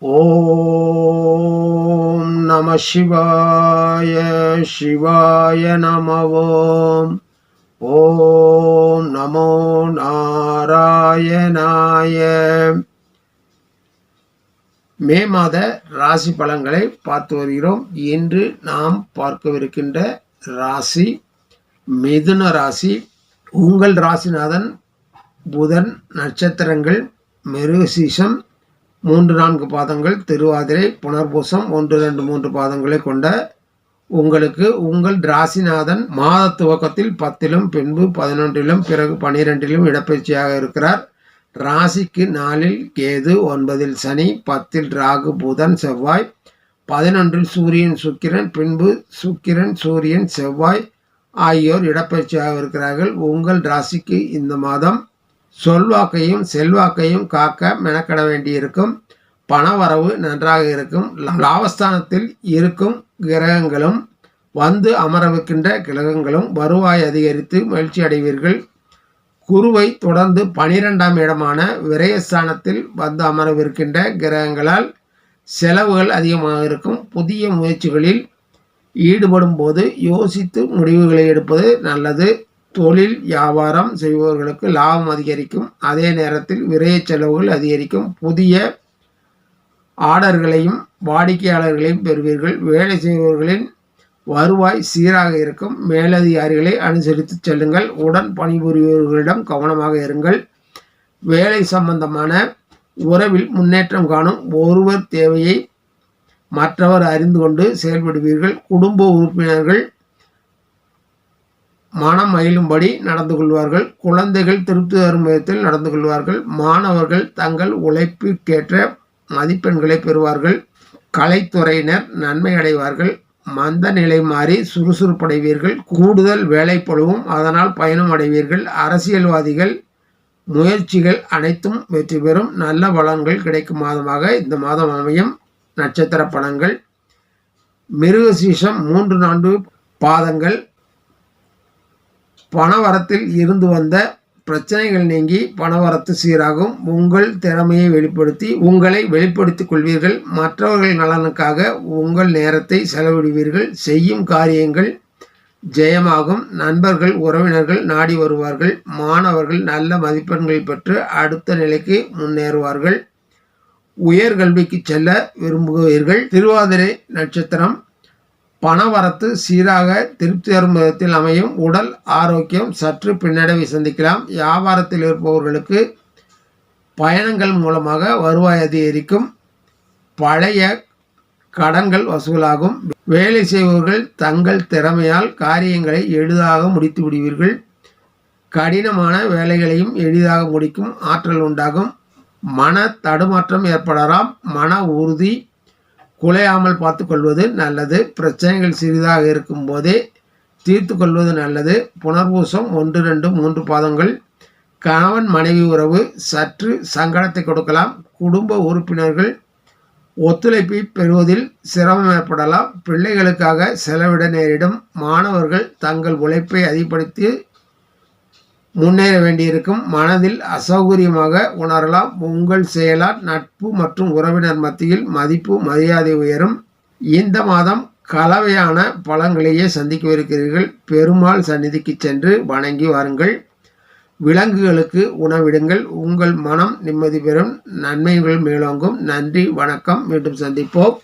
ஓம் நம சிவாய சிவாய நமவோம் ஓம் நமோ நாராயணாய. மே மாத ராசி பலன்களை பார்த்து வருகிறோம். இன்று நாம் பார்க்கவிருக்கின்ற ராசி மிதுன ராசி. உங்கள் ராசிநாதன் புதன் நட்சத்திரங்கள் மெருசீசம் மூன்று நான்கு பாதங்கள் திருவாதிரை புனர்பூசம் ஒன்று ரெண்டு மூன்று பாதங்களை கொண்ட உங்களுக்கு உங்கள் ராசிநாதன் மாத துவக்கத்தில் பத்திலும் பின்பு பதினொன்றிலும் பிறகு பனிரெண்டிலும் இடப்பயிற்சியாக இருக்கிறார். ராசிக்கு நாலில் கேது ஒன்பதில் சனி பத்தில் ராகு புதன் செவ்வாய். பதினொன்றில் சூரியன் சுக்கிரன் பின்பு சுக்கிரன் சூரியன் செவ்வாய் ஆகியோர் இடப்பயிற்சியாக இருக்கிறார்கள். உங்கள் ராசிக்கு இந்த மாதம் சொல்வாக்கையும் செல்வாக்கையும் காக்க மெனக்கட வேண்டியிருக்கும். பணவரவு நன்றாக இருக்கும். லாபஸ்தானத்தில் இருக்கும் கிரகங்களும் வந்து அமரவிருக்கின்ற கிரகங்களும் வருவாய் அதிகரித்து மகிழ்ச்சி அடைவீர்கள். குருவை தொடர்ந்து பனிரெண்டாம் இடமான விரயஸ்தானத்தில் வந்து அமரவிருக்கின்ற கிரகங்களால் செலவுகள் அதிகமாக இருக்கும். புதிய முயற்சிகளில் ஈடுபடும் போது யோசித்து முடிவுகளை எடுப்பது நல்லது. தொழில் வியாபாரம் செய்பவர்களுக்கு லாபம் அதிகரிக்கும். அதே நேரத்தில் விரைய செலவுகள் அதிகரிக்கும். புதிய ஆர்டர்களையும் வாடிக்கையாளர்களையும் பெறுவீர்கள். வேலை செய்பவர்களின் வருவாய் சீராக இருக்கும். மேலதிகாரிகளை அனுசரித்து செல்லுங்கள். உடன் பணிபுரிபவர்களிடம் கவனமாக இருங்கள். வேலை சம்பந்தமான உறவில் முன்னேற்றம் காணும். ஒருவர் தேவையை மற்றவர் அறிந்து கொண்டு செயல்படுவீர்கள். குடும்ப உறுப்பினர்கள் மனம் மகிழும்படி நடந்து கொள்வார்கள். குழந்தைகள் திருப்தி தரும் விதத்தில் நடந்து கொள்வார்கள். மாணவர்கள் தங்கள் உழைப்பிற்கேற்ற மதிப்பெண்களை பெறுவார்கள். கலைத்துறையினர் நன்மை அடைவார்கள். மந்த நிலை மாறி சுறுசுறுப்படைவீர்கள் கூடுதல் வேலைப்பொழுவும் அதனால் பயணம் அடைவீர்கள். அரசியல்வாதிகள் முயற்சிகள் அனைத்தும் வெற்றி பெறும். நல்ல வளங்கள் கிடைக்கும் மாதமாக இந்த மாதம் அமையும். நட்சத்திர பலன்கள். மிருகசீஷம் மூன்று நான்கு பாதங்கள். பணவரத்தில் இருந்து வந்த பிரச்சனைகள் நீங்கி பணவரத்து சீராகும். உங்கள் திறமையை வெளிப்படுத்தி உங்களை வெளிப்படுத்திக் கொள்வீர்கள். மற்றவர்கள் நலனுக்காக உங்கள் நேரத்தை செலவிடுவீர்கள். செய்யும் காரியங்கள் ஜெயமாகும். நண்பர்கள் உறவினர்கள் நாடி வருவார்கள். மாணவர்கள் நல்ல மதிப்பெண்கள் பெற்று அடுத்த நிலைக்கு முன்னேறுவார்கள். உயர்கல்விக்கு செல்ல விரும்புகிறீர்கள். திருவாதிரை நட்சத்திரம் பணவரத்து சீராக திருப்தி தரும் விதத்தில் அமையும். உடல் ஆரோக்கியம் சற்று பின்னடைவை சந்திக்கலாம். வியாபாரத்தில் இருப்பவர்களுக்கு பயணங்கள் மூலமாக வருவாய் அதிகரிக்கும். பழைய கடன்கள் வசூலாகும். வேலை செய்பவர்கள் தங்கள் திறமையால் காரியங்களை எளிதாக முடித்து விடுவீர்கள். கடினமான வேலைகளையும் எளிதாக முடிக்கும் ஆற்றல் உண்டாகும். மன தடுமாற்றம் ஏற்படலாம். மன உறுதி குலையாமல் பார்த்து கொள்வது நல்லது. பிரச்சனைகள் சிறிதாக இருக்கும் போதே தீர்த்து கொள்வது நல்லது. புனர்பூசம் ஒன்று ரெண்டு மூன்று பாதங்கள். கணவன் மனைவி உறவு சற்று சங்கடத்தை கொடுக்கலாம். குடும்ப உறுப்பினர்கள் ஒத்துழைப்பை பெறுவதில் சிரமம் ஏற்படலாம். பிள்ளைகளுக்காக செலவிட நேரிடும். மாணவர்கள் தங்கள் உழைப்பை அதிகப்படுத்தி முன்னேற வேண்டியிருக்கும். மனதில் அசௌகரியமாக உணரலாம். உங்கள் செயலால் நட்பு மற்றும் உறவினர் மத்தியில் மதிப்பு மரியாதை உயரும். இந்த மாதம் கலவையான பழங்களையே சந்திக்கவிருக்கிறீர்கள் பெருமாள் சந்நிதிக்கு சென்று வணங்கி வாருங்கள். விலங்குகளுக்கு உணவிடுங்கள். உங்கள் மனம் நிம்மதி பெறும். நன்மைகள் மேலோங்கும். நன்றி வணக்கம். மீண்டும் சந்திப்போம்.